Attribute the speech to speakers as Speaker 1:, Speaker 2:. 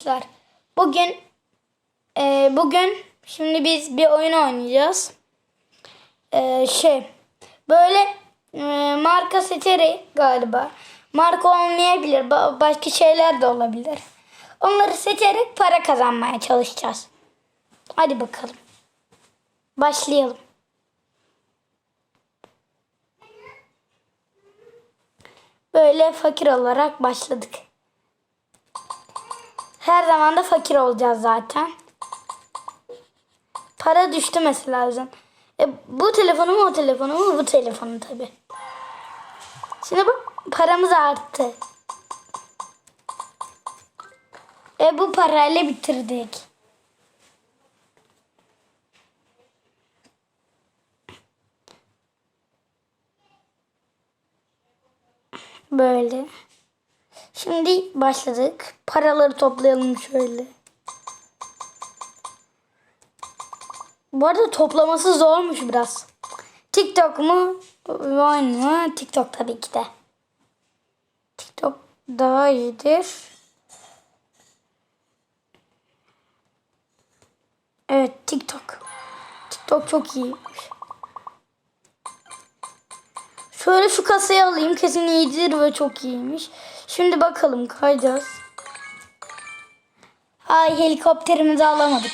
Speaker 1: Arkadaşlar bugün e, bugün şimdi biz bir oyun oynayacağız. E, şey böyle e, marka seçerek galiba marka olmayabilir ba- başka şeyler de olabilir. Onları seçerek para kazanmaya çalışacağız. Hadi bakalım. Başlayalım. Böyle fakir olarak başladık. Her zaman da fakir olacağız zaten. Para düştü mesela lazım. E, bu telefonu mu o telefonu mu bu telefonu tabi. Şimdi bak paramız arttı. E bu parayla bitirdik. Böyle. Şimdi başladık. Paraları toplayalım şöyle. Bu arada toplaması zormuş biraz. TikTok mu? Vine mı? TikTok tabii ki de. TikTok daha iyidir. Evet TikTok. TikTok çok iyiymiş. Şöyle şu kasayı alayım. Kesin iyidir ve çok iyiymiş. Şimdi bakalım kayacağız. Ay helikopterimizi alamadık.